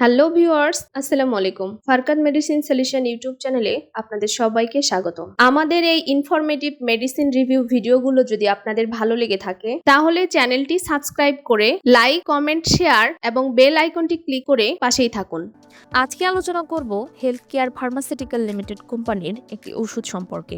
Hello viewers আসসালামু আলাইকুম। ফারকাত medicine solution YouTube চ্যানেলে আপনাদের সবাইকে স্বাগত আমাদের এই ইনফরমেটিভ মেডিসিন রিভিউ ভিডিওগুলো যদি আপনাদের ভালো লেগে থাকে, তাহলে চ্যানেলটি সাবস্ক্রাইব করে লাইক কমেন্ট শেয়ার এবং বেল আইকনটি ক্লিক করে পাশেই থাকুন। আজকে আলোচনা করব হেলথ কেয়ার ফার্মাসিউটিক্যাল লিমিটেড কোম্পানির একটি ওষুধ সম্পর্কে,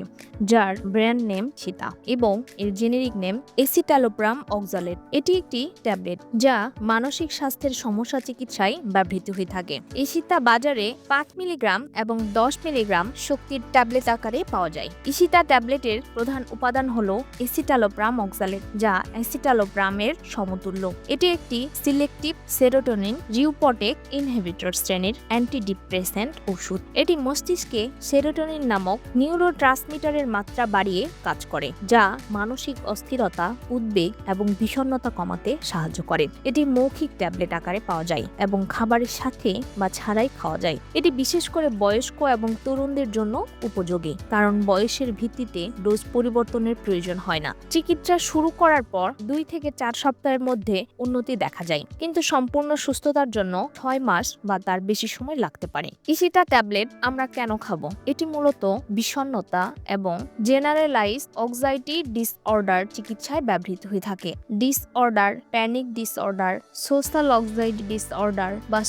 যার ব্র্যান্ড নেম সীতা এবং এর জেনেরিক নেম এসিটালোপ্রাম অক্সালেট এটি একটি ট্যাবলেট যা মানসিক স্বাস্থ্যের সমস্যা চিকিৎসায় ব্যবহৃত হয়ে থাকে। ইসিতা বাজারে পাঁচ মিলিগ্রাম এবং দশ মিলিগ্রাম শক্তির ট্যাবলেট আকারে পাওয়া যায়। ইসিতা ট্যাবলেটের প্রধান উপাদান হল এসিটালোপ্রাম অক্সালেট, যা অ্যাসিটালোপ্রামের সমতুল্য। এটি একটি সিলেক্টিভ সেরোটোনিন রিউপটেক ইনহিবিটর শ্রেণির অ্যান্টিডিপ্রেসেন্ট ওষুধ। এটি মস্তিষ্কে সেরোটোনিন নামক নিউরোট্রান্সমিটারের মাত্রা বাড়িয়ে কাজ করে, যা মানসিক অস্থিরতা, উদ্বেগ এবং বিষণ্ণতা কমাতে সাহায্য করে। এটি মৌখিক ট্যাবলেট আকারে পাওয়া যায় এবং খাবারের সাথে বা ছাড়াই খাওয়া যায়। এটি বিশেষ করে বয়স্ক এবং তরুণদের জন্য উপযোগী, কারণ বয়সের ভিত্তিতে ডোজ পরিবর্তনের প্রয়োজন হয় না। চিকিৎসা শুরু করার পর দুই থেকে চার সপ্তাহের মধ্যে উন্নতি দেখা যায়, কিন্তু সম্পূর্ণ সুস্থতার জন্য ছয় মাস বা তার বেশি সময় লাগতে পারে। ইসিটা ট্যাবলেট আমরা কেন খাব? এটি মূলত বিষণ্ণতা এবং জেনারেলাইজ অক্সাইটি ডিসঅর্ডার চিকিৎসায় ব্যবহৃত হয়ে থাকে। Disorder panic disorder social anxiety disorder বা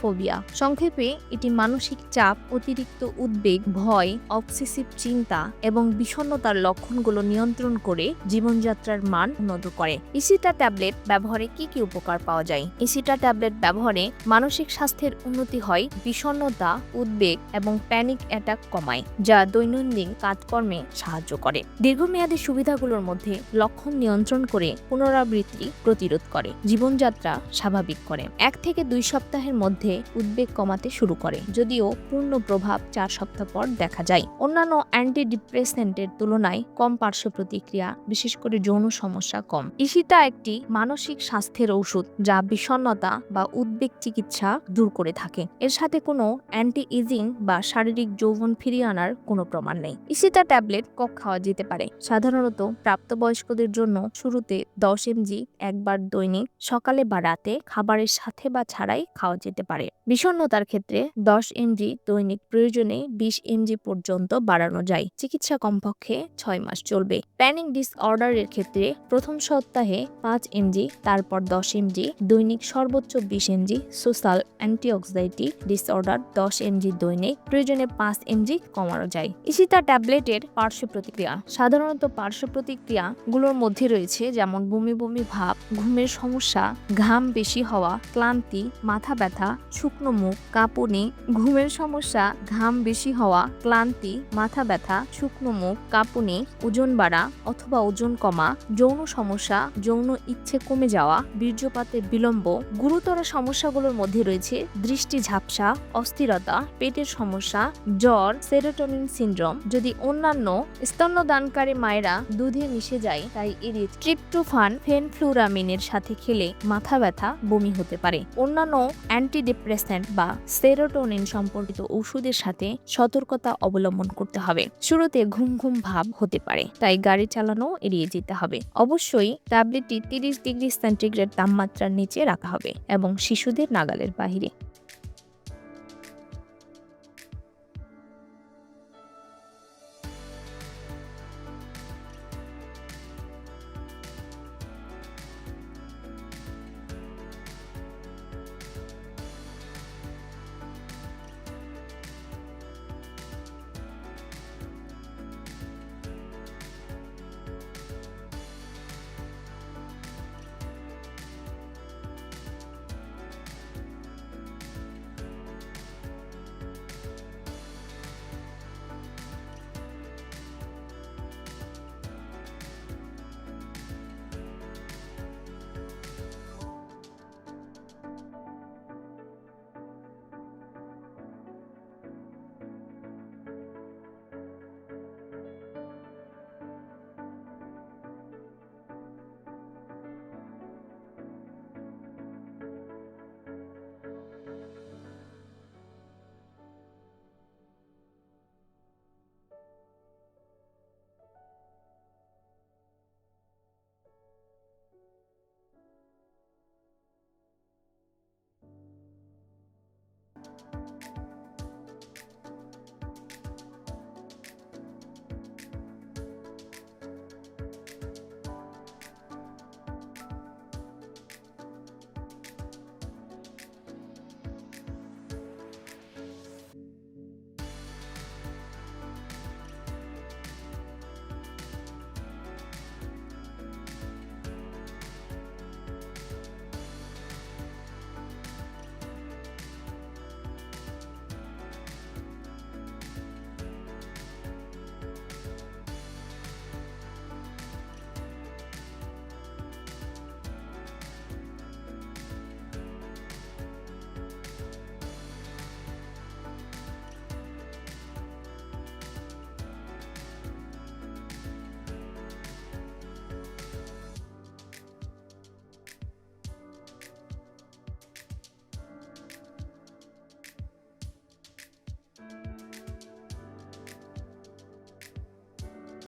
ফোবিয়া সংক্ষেপে, এটি মানসিক চাপ, অতিরিক্ত উদ্বেগ, ভয়, অবসেসিভ চিন্তা এবং বিষণ্ণতার লক্ষণগুলো নিয়ন্ত্রণ করে জীবনযাত্রার মান উন্নত করে। ইসিটা ট্যাবলেট ব্যবহারে কি কি উপকার পাওয়া যায়? ইসিটা ট্যাবলেট ব্যবহারে মানসিক স্বাস্থ্যের উন্নতি হয়, বিষণ্ণতা, উদ্বেগ এবং প্যানিক অ্যাটাক কমায়, যা দৈনন্দিন কাজকর্মে সাহায্য করে। দীর্ঘমেয়াদী সুবিধাগুলোর মধ্যে লক্ষণ নিয়ন্ত্রণ করে পুনরাবৃত্তি প্রতিরোধ করে, জীবনযাত্রা স্বাভাবিক করে। এক থেকে দুই সপ্তাহের মধ্যে উদ্বেগ কমাতে শুরু করে, যদিও পূর্ণ প্রভাব চার সপ্তাহ পর দেখা যায়। অন্যান্য অ্যান্টি ডিপ্রেসেন্টের তুলনায় কম পার্শ্ব প্রতিক্রিয়া, বিশেষ করে যৌন সমস্যা কম। ইসিতা একটি মানসিক স্বাস্থ্যের ঔষধ, যা বিষণ্ণতা বা উদ্বেগ চিকিৎসা দূর করে থাকে। এর সাথে কোনো অ্যান্টি ইজিং বা শারীরিক যৌবন ফিরিয়ে আনার কোনো প্রমাণ নেই। ইসিতা ট্যাবলেট কক খাওয়া যেতে পারে। সাধারণত প্রাপ্তবয়স্কদের জন্য শুরুতে দশ এমজি একবার দৈনিক, সকালে বা রাতে খাবারের সাথে বা ছাড়াই খাওয়া যেতে পারে। বিষণ্ণতার ক্ষেত্রে দশ এমজি দৈনিক প্রয়োজনে বিশ এমজি পর্যন্ত বাড়ানো যায়। চিকিৎসা কমপক্ষে ছয় মাস চলবে। প্যানিক ডিসঅর্ডারের ক্ষেত্রে প্রথম সপ্তাহে পাঁচ এমজি, তারপর দশ এমজি, দৈনিক সর্বোচ্চ বিশ এমজি, সোশ্যাল অ্যান্টিঅক্সাইটি ডিসঅর্ডার দশ এমজি দৈনিক প্রয়োজনে পাঁচ এমজি কমানো যায়। ইসিতা ট্যাবলেটের পার্শ্ব প্রতিক্রিয়া। সাধারণত পার্শ্ব প্রতিক্রিয়া গুলোর মধ্যে রয়েছে যেমন বমি বমি ভাব, ঘুমের সমস্যা, ঘাম বেশি হওয়া, ক্লান্তি, মাথা ব্যথা শুকনো মুখ, কাঁপুনি, ঘুমের সমস্যা, ঘাম বেশি হওয়া, ক্লান্তি, মাথা ব্যথা, শুকনো মুখ, কাঁপুনি, ওজন বাড়া অথবা ওজন কমা, যৌন সমস্যা, যৌন ইচ্ছে কমে যাওয়া, বীর্যপাতে বিলম্ব, গুরুতর সমস্যাগুলোর মধ্যে রয়েছে দৃষ্টি ঝাপসা, অস্থিরতা, পেটের সমস্যা, জ্বর, সেরোটোনিন সিনড্রোম। যদি অন্যান্য স্তন্যদানকারী মায়েরা দুধে মিশে যায়, তাই এড়িয়ে ট্রিপ্টোফান, ফেনফ্লুরামিনের সাথে খেলে মাথা ব্যথা বমি হতে পারে। অন্যান্য অ্যান্টিডিপ্রেসেন্ট বা সেরোটোনিন সম্পর্কিত ওষুধের সাথে সতর্কতা অবলম্বন করতে হবে। শুরুতে ঘুম ঘুম ভাব হতে পারে, তাই গাড়ি চালানো এড়িয়ে যেতে হবে। অবশ্যই ট্যাবলেটটি তিরিশ ডিগ্রি সেন্টিগ্রেড তাপমাত্রার নিচে রাখা হবে এবং শিশুদের নাগালের বাহিরে।